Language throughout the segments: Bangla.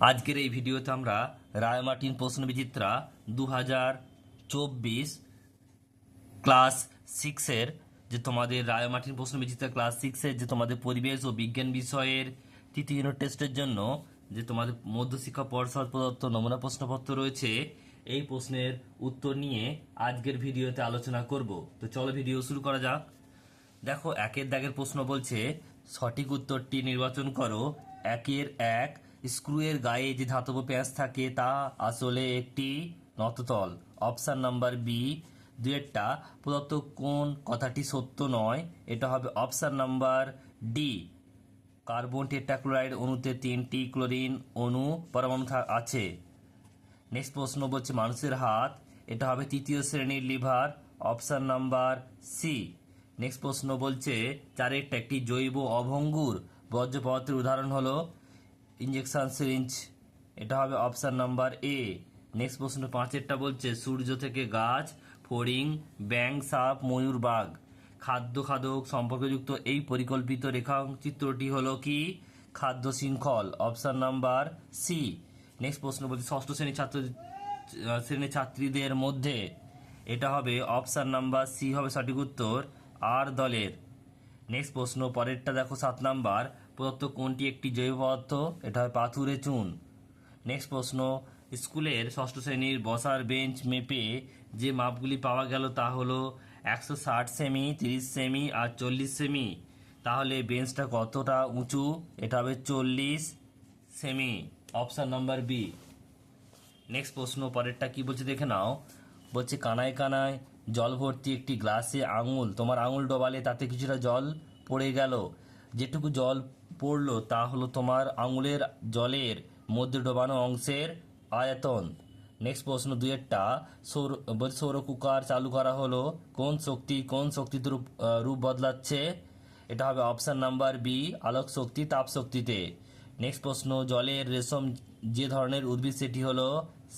আজকের এই ভিডিওতে আমরা রায়মার্টিন প্রশ্ন বিচিত্রা দু হাজার চব্বিশ ক্লাস সিক্সের যে তোমাদের রায়মার্টিন প্রশ্ন বিচিত্রা ক্লাস সিক্সের যে তোমাদের পরিবেশ ও বিজ্ঞান বিষয়ের তৃতীয় ইউনিট টেস্টের জন্য যে তোমাদের মধ্যশিক্ষা পর্ষদ প্রদত্ত নমুনা প্রশ্নপত্র রয়েছে, এই প্রশ্নের উত্তর নিয়ে আজকের ভিডিওতে আলোচনা করব। তো চলো ভিডিও শুরু করা যাক। দেখো, একের দাগের প্রশ্ন বলছে, সঠিক উত্তরটি নির্বাচন করো। একের এক স্ক্রুয়ের গায়ে যে ধাতব প্যাঁচ থাকে, তা আসলে একটি নততল অপশান নাম্বার বি, দুয়েরটা। প্রদত্ত কোন কথাটি সত্য নয়, এটা হবে option number D. Carbon tetrachloride অণুতে তিনটি ক্লোরিন অণু পরমাণু আছে। নেক্সট প্রশ্ন বলছে, মানুষের হাত, এটা হবে তৃতীয় শ্রেণির lever, option number C. Next প্রশ্ন বলছে, চারেরটা একটি জৈব অভঙ্গুর বর্জ্য পদার্থের উদাহরণ হলো ইঞ্জেকশন সিরিঞ্জ এটা হবে অপশন নাম্বার এ নেক্সট প্রশ্ন পাঁচেরটা বলছে, সূর্য থেকে গাছ, ফড়িং ব্যাং সাপ, ময়ূর, বাঘ। খাদ্য, খাদক সম্পর্কযুক্ত এই পরিকল্পিত রেখাচিত্রটি হলো কি? খাদ্য শৃঙ্খল অপশন নাম্বার সি নেক্সট প্রশ্ন বলছি, ষষ্ঠ শ্রেণির ছাত্র শ্রেণির ছাত্রীদের মধ্যে এটা হবে অপশন নাম্বার সি হবে সঠিক উত্তর, আর দলের। নেক্সট প্রশ্ন, পরেরটা দেখো সাত নাম্বার। প্রদত্ত কোনটি একটি জৈব পদার্থ, এটা হয় পাথুরে চুন। নেক্সট প্রশ্ন, স্কুলের ষষ্ঠ শ্রেণির বসার বেঞ্চ মেপে যে মাপগুলি পাওয়া গেল তা হলো একশো ষাট সেমি, তিরিশ সেমি আর চল্লিশ সেমি। তাহলে বেঞ্চটা কতটা উঁচু? এটা হবে চল্লিশ সেমি। অপশান নাম্বার বি নেক্সট প্রশ্ন, পরেরটা কি বলছে দেখে নাও। বলছে, কানায় কানায় জল ভর্তি একটি গ্লাসে আঙুল, তোমার আঙুল ডোবালে তাতে কিছুটা জল পড়ে গেল। যেটুকু জল পড়ল তা হলো তোমার আঙুলের জলের মধ্যে ডোবানো অংশের আয়তন। নেক্সট প্রশ্ন দুয়েরটা সৌর সৌর কুকার চালু করা হলো কোন শক্তি, কোন শক্তিতে রূপ রূপ বদলাচ্ছে? এটা হবে অপশান নাম্বার বি আলোক শক্তি, তাপ শক্তিতে। নেক্সট প্রশ্ন, জলের রেশম যে ধরনের উদ্ভিদ, সেটি হলো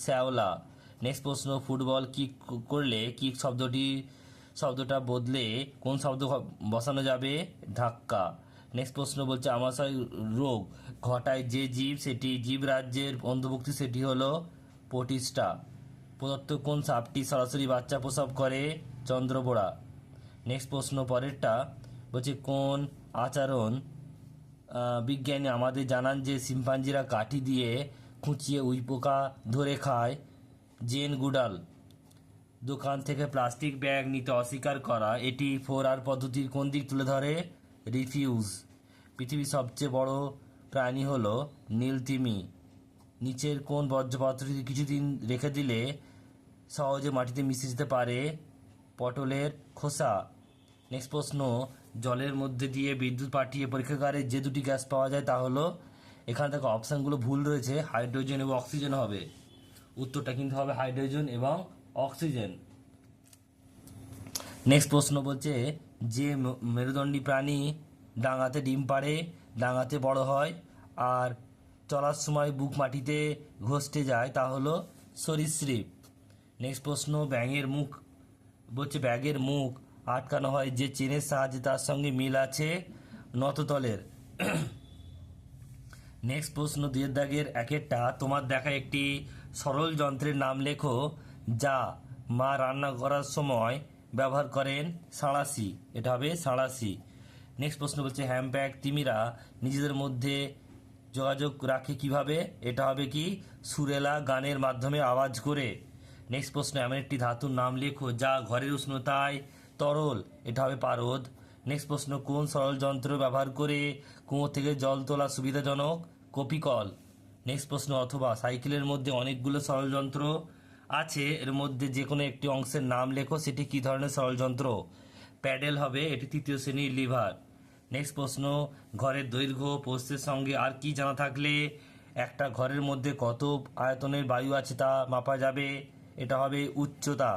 শ্যাওলা। নেক্সট প্রশ্ন, ফুটবল কিক করলে কিক শব্দটি, শব্দটা বদলে কোন শব্দ বসানো যাবে? ধাক্কা। নেক্সট প্রশ্ন বলছে, আমাশয় রোগ ঘটায় যে জীব, সেটি জীব রাজ্যের অন্তর্ভুক্তি, সেটি হলো পটিস্টা প্রদত্ত কোন সাপটি সরাসরি বাচ্চা প্রসব করে? চন্দ্রবোড়া। নেক্সট প্রশ্ন পরেরটা বলছে, কোন আচরণ বিজ্ঞানী আমাদের জানান যে শিম্পাঞ্জিরা কাঠি দিয়ে খুঁচিয়ে উই পোকা ধরে খায়? Jane Goodall. দোকান থেকে প্লাস্টিক ব্যাগ নিতে অস্বীকার করা, এটি ফোর আর পদ্ধতির কোন দিক তুলে ধরে? রিফিউজ। পৃথিবীর সবচেয়ে বড় প্রাণী হলো নীলতিমি নিচের কোন বর্জ্য পদার্থটি কিছুদিন রেখে দিলে সহজে মাটিতে মিশে যেতে পারে? পটলের খোসা। নেক্সট প্রশ্ন, জলের মধ্যে দিয়ে বিদ্যুৎ পাঠিয়ে পরীক্ষাগারে যে দুটি গ্যাস পাওয়া যায় তা হলো, এখানে দেখো অপশানগুলো ভুল রয়েছে, হাইড্রোজেন এবং অক্সিজেন হবে। উত্তরটা কিন্তু হবে হাইড্রোজেন এবং অক্সিজেন। নেক্সট প্রশ্ন বলছে, যে মেরুদণ্ডী প্রাণী ডাঙাতে ডিম পাড়ে, ডাঙাতে বড় হয় আর চলার সময় বুক মাটিতে ঘষতে যায়, তা হলো সরীসৃপ। নেক্সট প্রশ্ন, ব্যাঙের মুখ, বলছে ব্যাগের মুখ আটকানো হয় যে চেনের সাহায্যে তার সঙ্গে মিল আছে নততলের। নেক্সট প্রশ্ন, দুয়ের দাগের একেরটা, তোমার দেখা একটি সরল যন্ত্রের নাম লেখো, যা মা রান্না করার সময় ব্যবহার করেন সাঁড়াশি। এটা হবে সাঁড়াশি। নেক্সট প্রশ্ন বলছে হ্যাম্প্যাক তিমিরা, নিজেদের মধ্যে যোগাযোগ রাখে কীভাবে? এটা হবে কি? সুরেলা গানের মাধ্যমে আওয়াজ করে। নেক্সট প্রশ্ন, এমন একটি ধাতুর নাম লেখো যা ঘরের উষ্ণতায় তরল। এটা হবে পারদ। নেক্সট প্রশ্ন, কোন সরল যন্ত্র ব্যবহার করে কুয়ো থেকে জল তোলা সুবিধাজনক? কপিকল। নেক্সট প্রশ্ন, অথবা সাইকেলের মধ্যে অনেকগুলো সরল যন্ত্র আছে এর মধ্যে যে কোনো একটি অংশের নাম লেখো সেটি কী ধরনের সরল যন্ত্র প্যাডেল হবে এটি তৃতীয় শ্রেণির লিভার। নেক্সট প্রশ্ন ঘরের দৈর্ঘ্য পোস্টের সঙ্গে আর কি জানা থাকলে? একটা ঘরের মধ্যে কত আয়তনের বায়ু আছে তা মাপা যাবে? এটা হবে উচ্চতা।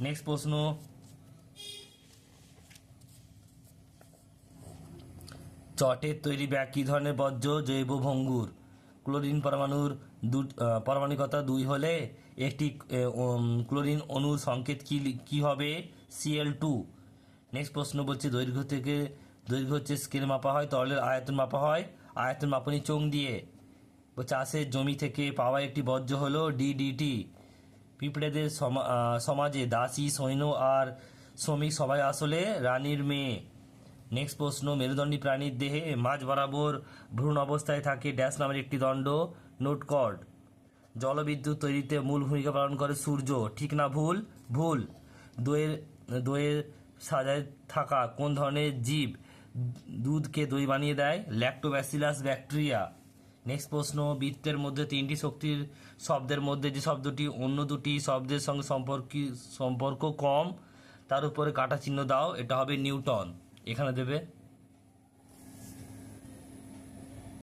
নেক্সট প্রশ্ন চটের তৈরি ব্যাগ কী ধরনের বর্জ্য? জৈব ভঙ্গুর। ক্লোরিন পরমাণুর দু আহ, পারমাণবিকতা দুই হলে একটি ক্লোরিন অণুর সংকেত কি কি হবে? সিএল টু নেক্সট প্রশ্ন বলছে, দৈর্ঘ্য থেকে, দৈর্ঘ্য হচ্ছে স্কেল মাপা হয়, তরলের আয়তন মাপা হয়, আয়তন মাপনি চোং দিয়ে। চাষের জমি থেকে পাওয়া একটি বর্জ্য হলো ডিডিটি পিঁপড়েদের সমা- সমাজে দাসী, সৈন্য আর শ্রমিক সবাই আসলে রানীর মেয়ে। নেক্সট প্রশ্ন, মেরুদণ্ডী প্রাণীর দেহে মাঝ বরাবর ভ্রূণ অবস্থায় থাকে ড্যাশ নামের একটি দণ্ড, নোট কর্ড জলবিদ্যুৎ তৈরিতে মূল ভূমিকা পালন করে সূর্য। ঠিক না ভুল? ভুল। দইয়ের দইয়ের সাজায় থাকা কোন ধরনের জীব দুধকে দই বানিয়ে দেয়? ল্যাক্টোব্যাসিলাস ব্যাকটেরিয়া নেক্সট প্রশ্ন, বৃত্তের মধ্যে তিনটি শক্তির শব্দের মধ্যে যে শব্দটি অন্য দুটি শব্দের সঙ্গে সম্পর্কি, সম্পর্ক কম, তার উপরে কাটা চিহ্ন দাও, এটা হবে নিউটন। এখানে দেবে